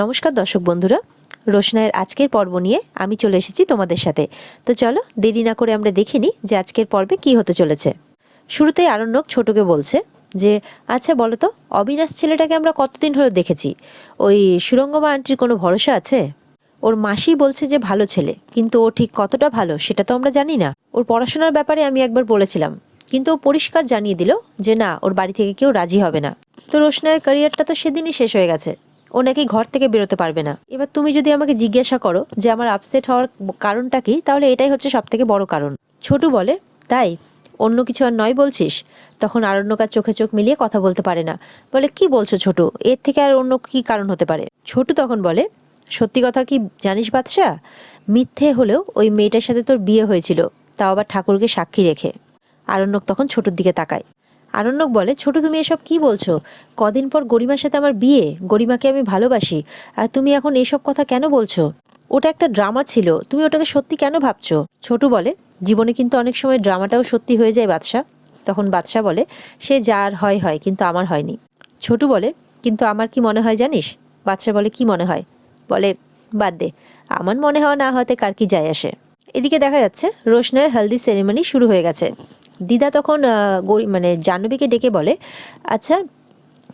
নমস্কার দর্শক বন্ধুরা। রোশনায়ের আজকের পর্ব নিয়ে আমি চলে এসেছি তোমাদের সাথে। তো চলো, দেরি না করে আমরা দেখে নিই যে আজকের পর্বে কি হতে চলেছে। শুরুতেই আরণ্যক ছোটকে বলছে যে আচ্ছা বলো তো, অবিনাশ ছেলেটাকে আমরা কতদিন হলো দেখেছি? ওই সুরঙ্গমা আন্টির কোনো ভরসা আছে? ওর মাসি বলছে যে, ভালো ছেলে, কিন্তু ও ঠিক কতটা ভালো সেটা তো আমরা জানি না। ওর পড়াশোনার ব্যাপারে আমি একবার বলেছিলাম, কিন্তু ও পরিষ্কার জানিয়ে দিল যে, না, ওর বাড়ি থেকে কেউ রাজি হবে না। তো রোশনায়ের ক্যারিয়ারটা তো সেদিনই শেষ হয়ে গেছে। ও নাকি ঘর থেকে বেরোতে পারবে না। এবার তুমি যদি আমাকে জিজ্ঞাসা করো যে আমার আপসেট হওয়ার কারণটা কি, তাহলে এটাই হচ্ছে সব থেকে বড় কারণ। ছোটু বলে, তাই? অন্য কিছু আর নয় বলছিস? তখন আরণ্যকার চোখে চোখ মিলিয়ে কথা বলতে পারে না। বলে, কি বলছো ছোটু? এর থেকে আর অন্য কি কারণ হতে পারে? ছোটু তখন বলে, সত্যি কথা কি জানিস বাদশাহ মিথ্যে হলেও ওই মেয়েটার সাথে তোর বিয়ে হয়েছিল, তাও আবার ঠাকুরকে সাক্ষী রেখে। আরণ্যক তখন ছোটুর দিকে তাকায়। আরণ্যক বলে, ছোট তুমি এসব কি বলছো? কদিন পর গরিমার সাথে আমার বিয়ে, গরিমাকে আমি ভালোবাসি। আর তুমি এখন এসব কথা কেন বলছো? ওটা একটা ড্রামা ছিল, তুমি ওটাকে সত্যি কেন ভাবছ? ছোটু বলে, জীবনে কিন্তু অনেক সময় ড্রামাটাও সত্যি হয়ে যায় বাদশাহ। তখন বাদশাহ বলে, সে যার হয় হয়, কিন্তু আমার হয়নি। ছোটু বলে, কিন্তু আমার কি মনে হয় জানিস? বাদশাহ বলে, কি মনে হয়? বলে, বাদ দে, আমার মনে হয় না হয়তো কার কি যায় আসে। এদিকে দেখা যাচ্ছে রোশনের হলদি সেরেমনি শুরু হয়ে গেছে। দিদা তখন মানে জাহ্নবীকে ডেকে বলে আচ্ছা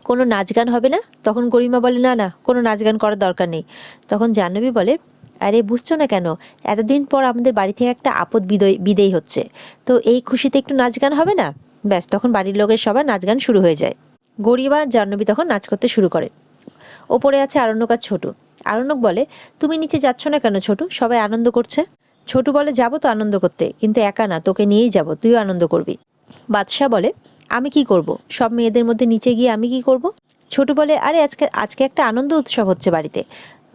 কোনো নাচ গান হবে না? তখন গরিমা বলে, না না, কোনো নাচ গান করার দরকার নেই। তখন জাহ্নবী বলে, আরে, বুঝছ না কেন? এতদিন পর আমাদের বাড়ি থেকে একটা আপদ বিদয়, বিদেয় হচ্ছে। তো এই খুশিতে একটু নাচ গান হবে না? ব্যাস, তখন বাড়ির লোকের সবার নাচ গান শুরু হয়ে যায়। আর জাহ্নবী তখন নাচ করতে শুরু করে। ওপরে আছে আরণ্যক আর ছোটু। আরণ্যক বলে, তুমি নিচে যাচ্ছ না কেন ছোটু? সবাই আনন্দ করছে। ছোটু বলে, যাব তো আনন্দ করতে, কিন্তু একা না, তোকে নিয়েই যাব, তুইও আনন্দ করবি। বাদশাহ বলে, আমি কি করব? সব মেয়েদের মধ্যে নিচে গিয়ে আমি কি করব? ছোটু বলে, আরে, আজকে আজকে একটা আনন্দ উৎসব হচ্ছে বাড়িতে।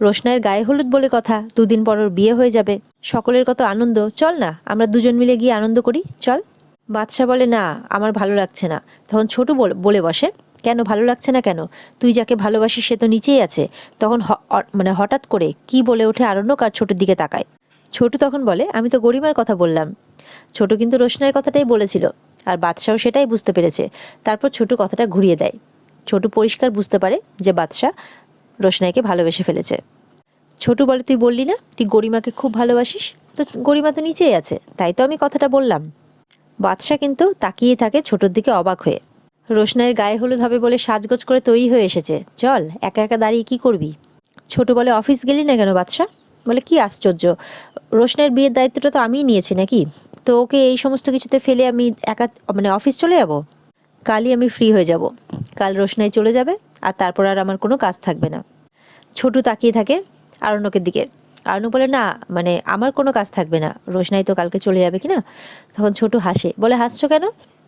রোশনায়ের গায়ে হলুদ বলে কথা, দুদিন পর ওর বিয়ে হয়ে যাবে। সকলের কত আনন্দ। চল না, আমরা দুজন মিলে গিয়ে আনন্দ করি, চল। বাদশাহ বলে, না, আমার ভালো লাগছে না। তখন ছোটু বল- বসে, কেন, ভালো লাগছে না কেন? তুই যাকে ভালোবাসিস, সে তো নিচেই আছে। তখন মানে হঠাৎ করে কি বলে ওঠে, আরণ্যক আর ছোটোর দিকে তাকায়। ছোটু তখন বলে, আমি তো গরিমার কথা বললাম। ছোট কিন্তু রোশনের কথাটাই বলেছিল আর বাদশাও সেটাই বুঝতে পেরেছে। তারপর ছোটু কথাটা ঘুরিয়ে দেয়। ছোটু পরিষ্কার বুঝতে পারে যে বাদশাহ রোশনাইকে ভালোবেসে ফেলেছে। ছোটু বলে, তুই বললি না? তুই গরিমাকে খুব ভালোবাসিস? তো গরিমা তো নিচেই আছে, তাই তো আমি কথাটা বললাম। বাদশাহ কিন্তু তাকিয়ে থাকে ছোটোর দিকে অবাক হয়ে। রোশনাইয়ের গায়ে হলুদ হবে বলে সাজগোজ করে তৈরি হয়ে এসেছে। চল, একা একা দাঁড়িয়ে কি করবি? ছোট বলে, অফিস গেলি না কেন বাদশাহ বলে, কি আশ্চর্য। রোশনের বিয়ের দায়িত্বটা তো আমিই নিয়েছি নাকি? তো ওকে এই সমস্ত কিছুতে ফেলে আমি একা মানে অফিস চলে যাব? কালই আমি ফ্রি হয়ে যাব। কাল রোশনাই চলে যাবে, আর তারপর আর আমার কোনো কাজ থাকবে না। ছোটু তাকিয়ে থাকে আরণ্যকের দিকে। আরণ্য বলে, না মানে আমার কোনো কাজ থাকবে না। রোশনাই তো কালকে চলে যাবে কি না তখন ছোটু হাসে। বলে, হাসছো কেন?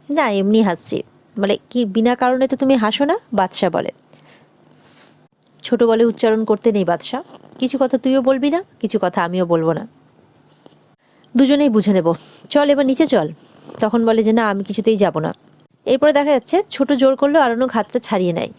না, এমনি হাসছি। বলে, কি, বিনা কারণে তো তুমি হাসো না? বাদশাহ বলে। ছোট বলে, উচ্চারণ করতে নেই বাদশাহ কিছু কথা তুইও বলবি না, কিছু কথা আমিও বলব না। দুজনেই বুঝে নেব। চল এবার নিচে চল। তখন বলে যে, না, আমি কিছুতেই যাব না। এরপরে দেখা যাচ্ছে, ছোট জোর করলেও আরণ্যক হাতটা ছাড়িয়ে নেয়।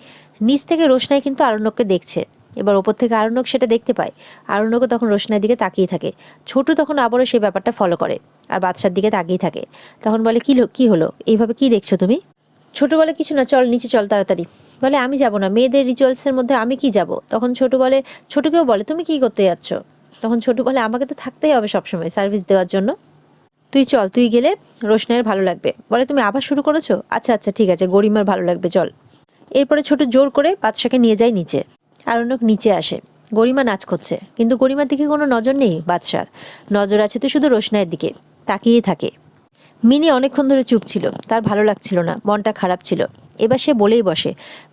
নিচ থেকে রোশনাই কিন্তু আরণ্যককে দেখছে। এবার ওপর থেকে আরণ্যক সেটা দেখতে পায়। আরণ্যকও তখন রোশনাইয়ের দিকে তাকিয়ে থাকে। ছোট তখন আবারও সেই ব্যাপারটা ফলো করে, আর বাদশার দিকে তাকিয়ে থাকে। তখন বলে, কি কি হলো? এইভাবে কি দেখছ তুমি? ছোট বলে কিছু না, চল, নিচে চল তাড়াতাড়ি। বলে, আমি যাব না, মেয়েদের রিচুয়ালসের মধ্যে আমি কি যাব? তখন ছোট বলে ছোটকেও বলে, তুমি কি করতে যাচ্ছ? তখন ছোট বলে আমাকে তো থাকতেই হবে সবসময় সার্ভিস দেওয়ার জন্য। তুই চল, তুই গেলে রোশনের ভালো লাগবে। বলে, তুমি আবার শুরু করেছ? আচ্ছা আচ্ছা ঠিক আছে, গরিমার ভালো লাগবে, চল। এরপরে ছোট জোর করে বাদশাকে নিয়ে যায় নিচে। আর আরণ্যক নিচে আসে। গরিমা নাচ করছে। কিন্তু গরিমার দিকে কোনো নজর নেই বাদশার। নজর আছে তো শুধু রোশনায়ের দিকে। তাকিয়েই থাকে। মিনি অনেকক্ষণ ধরে চুপ ছিল, তার ভালো লাগছিল না, মনটা খারাপ ছিল। এবার সে বলেই বসে,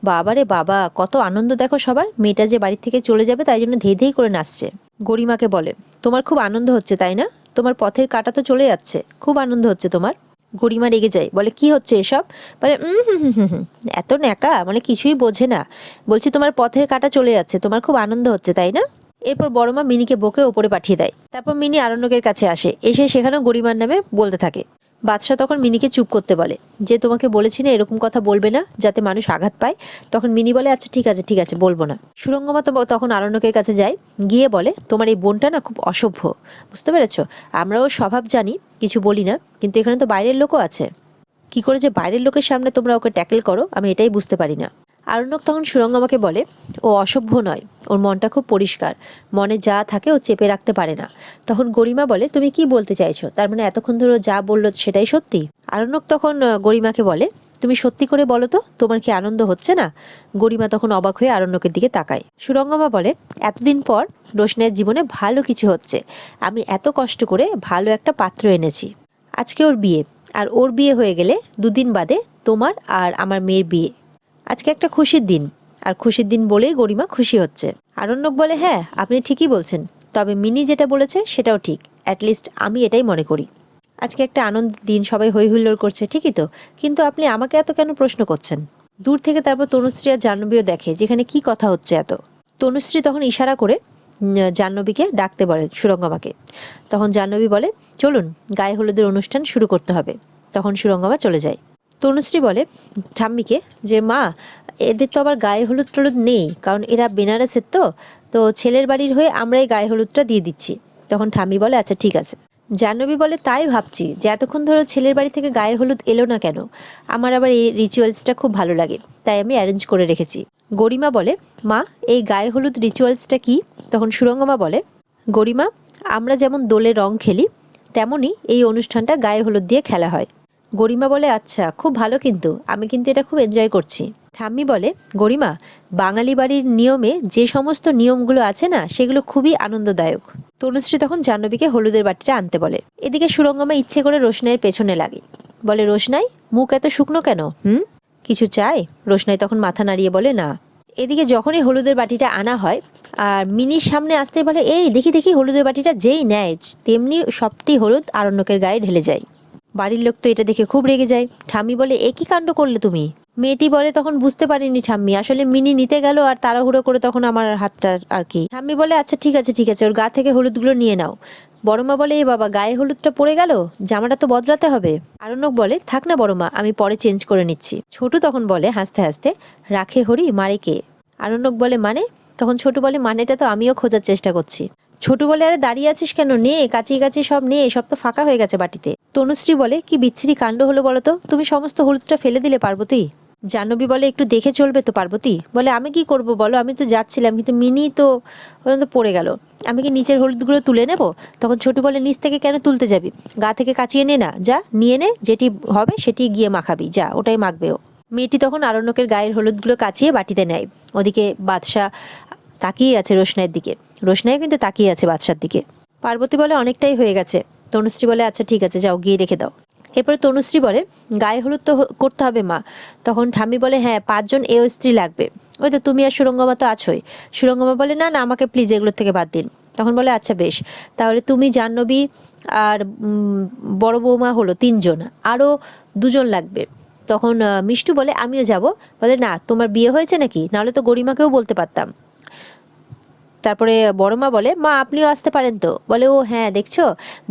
বাবারে বাবা, কত আনন্দ দেখো সবার, মেয়েটা যে বাড়ি থেকে চলে যাবে তাই জন্য ধেই ধেই করে নাচছে। গরিমাকে বলে, তোমার খুব আনন্দ হচ্ছে তাই না? তোমার পথের কাটা তো চলে যাচ্ছে, খুব আনন্দ হচ্ছে তোমার। গরিমা রেগে যায়, বলে, কি হচ্ছে এসব? বলে এত ন্যাকা মানে কিছুই বোঝে না। বলছি তোমার পথের কাটা চলে যাচ্ছে, তোমার খুব আনন্দ হচ্ছে তাই না? এরপর বড়মা মিনিকে বকে ওপরে পাঠিয়ে দেয়। তারপর মিনি আরণ্যকের কাছে আসে, এসে সেখানেও গরিমার নামে বলতে থাকে। বাদশাহ তখন মিনিকে চুপ করতে বলে, যে তোমাকে বলেছি না এরকম কথা বলবে না, যাতে মানুষ আঘাত পায়? তখন মিনি বলে আচ্ছা ঠিক আছে ঠিক আছে, বলব না। সুরঙ্গমা তখন আরণ্যকের কাছে যায়, গিয়ে বলে, তোমার এই বোনটা না খুব অসভ্য, বুঝতে পেরেছ? আমরাও স্বভাব জানি, কিছু বলি না, কিন্তু এখানে তো বাইরের লোকও আছে। কি করে যে বাইরের লোকের সামনে তোমরা ওকে ট্যাকেল করো, আমি এটাই বুঝতে পারি না। আরণ্যক তখন সুরঙ্গমাকে বলে, ও অসভ্য নয়, ওর মনটা খুব পরিষ্কার, মনে যা থাকে ও চেপে রাখতে পারে না। তখন গরিমা বলে, তুমি কি বলতে চাইছো? তার মানে এতক্ষণ ধরে যা বলল সেটাই সত্যি? আরণ্যক তখন গরিমাকে বলে, তুমি সত্যি করে বলো তো, তোমার কি আনন্দ হচ্ছে না? গরিমা তখন অবাক হয়ে আরণ্যকের দিকে তাকায়। সুরঙ্গমা বলে, এতদিন পর রোশনের জীবনে ভালো কিছু হচ্ছে। আমি এত কষ্ট করে ভালো একটা পাত্র এনেছি। আজকে ওর বিয়ে, আর ওর বিয়ে হয়ে গেলে দুদিন বাদে তোমার আর আমার মেয়ের বিয়ে। আজকে একটা খুশির দিন। আর খুশির দিন বলেই গরিমা খুশি হচ্ছে। আরণ্যক বলে হ্যাঁ আপনি ঠিকই বলছেন। তবে মিনি যেটা বলেছে, সেটাও ঠিক। অ্যাটলিস্ট আমি এটাই মনে করি। আজকে একটা আনন্দের দিন, সবাই হই হুল্লোড় করছে, ঠিকই তো? কিন্তু আপনি আমাকে এত কেন প্রশ্ন করছেন? দূর থেকে তারপর তনুশ্রী আর জাহ্নবীও দেখে, যেখানে কি কথা হচ্ছে এত। তনুশ্রী তখন ইশারা করে জাহ্নবীকে ডাকতে বলে, সুরঙ্গমাকে। তখন জাহ্নবী বলে, চলুন, গায়ে হলুদের অনুষ্ঠান শুরু করতে হবে। তখন সুরঙ্গমা চলে যায়। তনুশ্রী বলে, ঠাম্মিকে, যে মা, এদের তো আবার গায়ে হলুদ টলুদ নেই, কারণ এরা বেনারসের তো তো ছেলের বাড়ির হয়ে আমরাই গায়ে হলুদটা দিয়ে দিচ্ছি। তখন ঠাম্মি বলে আচ্ছা ঠিক আছে। জাহ্নবী বলে, তাই ভাবছি যে এতক্ষণ ধরো ছেলের বাড়ি থেকে গায়ে হলুদ এলো না কেন? আমার আবার এই রিচুয়ালসটা খুব ভালো লাগে, তাই আমি অ্যারেঞ্জ করে রেখেছি। গরিমা বলে, মা, এই গায়ে হলুদ রিচুয়ালসটা কি? তখন সুরঙ্গমা বলে, গরিমা, আমরা যেমন দোলে রং খেলি, তেমনই এই অনুষ্ঠানটা গায়ে হলুদ দিয়ে খেলা হয়। গরিমা বলে আচ্ছা খুব ভালো কিন্তু, আমি কিন্তু এটা খুব এনজয় করছি। ঠাম্মি বলে, গরিমা, বাঙালি বাড়ির নিয়মে যে সমস্ত নিয়মগুলো আছে না, সেগুলো খুবই আনন্দদায়ক। তনুশ্রী তখন জাহ্নবীকে হলুদের বাটিটা আনতে বলে, এদিকে সুরঙ্গমা ইচ্ছে করে রোশনাইয়ের পেছনে লাগে। বলে, রোশনাই, মুখ এত শুকনো কেন, হুম? কিছু চাই? রোশনাই তখন মাথা নাড়িয়ে বলে, না। এদিকে যখনই হলুদের বাটিটা আনা হয়, আর মিনির সামনে আসতে বলে, এই, দেখি দেখি, হলুদের বাটিটা যেই নেয়, তেমনি সবটি হলুদ আরণ্যকের গায়ে ঢেলে যায়। বাড়ির লোক তো এটা দেখে খুব রেগে যায়। ঠাম্মি বলে, এ কি কাণ্ড করলে তুমি? মেয়েটি বলে, তখন বুঝতে পারিনি ঠাম্মি। আসলে মিনি নিতে গেল আর তাড়াহুড়ো করে তখন আমার হাতটা আর কি। ঠাম্মি বলে আচ্ছা ঠিক আছে ঠিক আছে, ওর গা থেকে হলুদগুলো নিয়ে নাও। বড়মা বলে, এ বাবা, গায়ে হলুদটা পড়ে গেল? জামাটা তো বদলাতে হবে। আরণ্যক বলে, থাক না বড়মা, আমি পরে চেঞ্জ করে নিচ্ছি। ছোটু তখন বলে, হাসতে হাসতে, রাখে হরি, মারে কে? আরণ্যক বলে মানে? তখন ছোটু বলে, মানেটা তো আমিও খোঁজার চেষ্টা করছি। ছোটু বলে আরে দাঁড়িয়ে আছিস কেন? নে কাচি কাচি সব নে সব তো ফাঁকা হয়ে গেছে বাটিতে। তনুশ্রী বলে, কি বিচ্ছিরি কাণ্ড হলো বলো তো তুমি সমস্ত হলুদটা ফেলে দিলে পার্বতী? জাহ্নবী বলে, একটু দেখে চলবে তো পার্বতী। বলে, আমি কি করব বলো? আমি তো যাচ্ছিলাম, কিন্তু মিনি তো ওখানে তো পড়ে গেল। আমি কি নিচের হলুদগুলো তুলে নেব? তখন ছোটু বলে, নিচ থেকে কেন তুলতে যাবি? গা থেকে কাচিয়ে নে না। যা, নিয়ে নে, যেটি হবে সেটি গিয়ে মাখাবি। যা, ওটাই মাখবে ও। মেয়েটি তখন আরণ্যকের গায়ের হলুদগুলো কাচিয়ে বাটিতে নেয়। ওদিকে বাদশাহ তাকিয়ে আছে রোশনাইয়ের দিকে। রোশনাইও কিন্তু তাকিয়ে আছে বাদশার দিকে। পার্বতী বলে, অনেকটাই হয়ে গেছে। তনুশ্রী বলে আচ্ছা ঠিক আছে, যাও, গিয়ে রেখে দাও। এরপরে তনুশ্রী বলে, গায়ে হলুদ তো করতে হবে, মা। তখন ঠাম্মি বলে হ্যাঁ পাঁচজন এও স্ত্রী লাগবে। ওই তো, তুমি আর সুরঙ্গমা তো আছোই। সুরঙ্গমা বলে, না না, আমাকে প্লিজ এগুলোর থেকে বাদ দিন। তখন বলে আচ্ছা বেশ। তাহলে তুমি, জাহ্নবী আর বড় বৌমা হলো তিনজন, আরও দুজন লাগবে। তখন মিষ্টু বলে, আমিও যাব। বলে, না, তোমার বিয়ে হয়েছে নাকি? নাহলে তো গরিমাকেও বলতে পারতাম। তারপরে বড় মা বলে, মা, আপনিও আসতে পারেন তো? বলে, ও হ্যাঁ দেখছ?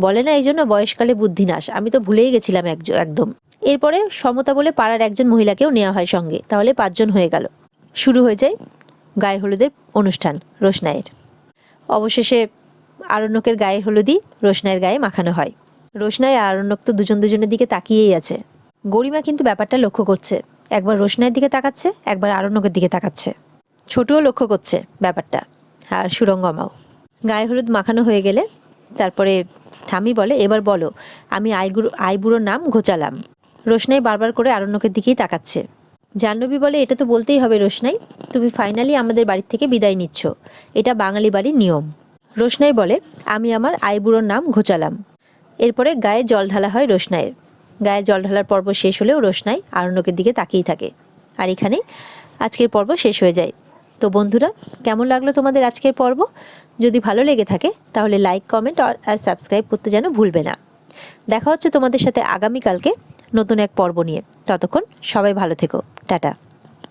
বলে, না, এই জন্য বয়সকালে বুদ্ধি নাশ আমি তো ভুলেই গেছিলাম একদম। এরপরে সমতা বলে, পাড়ার একজন মহিলাকেও নেওয়া হয় সঙ্গে, তাহলে পাঁচজন হয়ে গেল। শুরু হয়ে যায় গায়ে হলুদের অনুষ্ঠান, রোশনাইয়ের। অবশেষে আরণ্যকের গায়ে হলুদই রোশনাইয়ের গায়ে মাখানো হয়। রোশনাই আর আরণ্যক তো দুজন দুজনের দিকে তাকিয়েই আছে। গরিমা কিন্তু ব্যাপারটা লক্ষ্য করছে। একবার রোশনাইয়ের দিকে তাকাচ্ছে, একবার আরণ্যকের দিকে তাকাচ্ছে। ছোটও লক্ষ্য করছে ব্যাপারটা। আর সুরঙ্গমাও গায়ে হলুদ মাখানো হয়ে গেলে তারপরে ঠামি বলে, এবার বলো, আমি আইগুরু আইবুড়োর নাম ঘোচালাম। রোশনাই বারবার করে আরণ্যকের দিকেই তাকাচ্ছে। জাহ্নবী বলে, এটা তো বলতেই হবে রোশনাই, তুমি ফাইনালি আমাদের বাড়ির থেকে বিদায় নিচ্ছ। এটা বাঙালি বাড়ির নিয়ম। রোশনাই বলে, আমি আমার আইবুড়োর নাম ঘোচালাম। এরপরে গায়ে জল ঢালা হয় রোশনাইয়ের। গায়ে জল ঢালার পর্ব শেষ হলেও রোশনাই আরণ্যকের দিকে তাকিয়েই থাকে। আর এখানে আজকের পর্ব শেষ হয়ে যায়। তো বন্ধুরা, কেমন লাগল তোমাদের আজকের পর্ব? যদি ভালো লেগে থাকে, তাহলে লাইক কমেন্ট আর সাবস্ক্রাইব করতে যেন ভুলবে না। দেখা হচ্ছে তোমাদের সাথে আগামীকালকে নতুন এক পর্ব নিয়ে। ততক্ষণ সবাই ভালো থেকো। টাটা।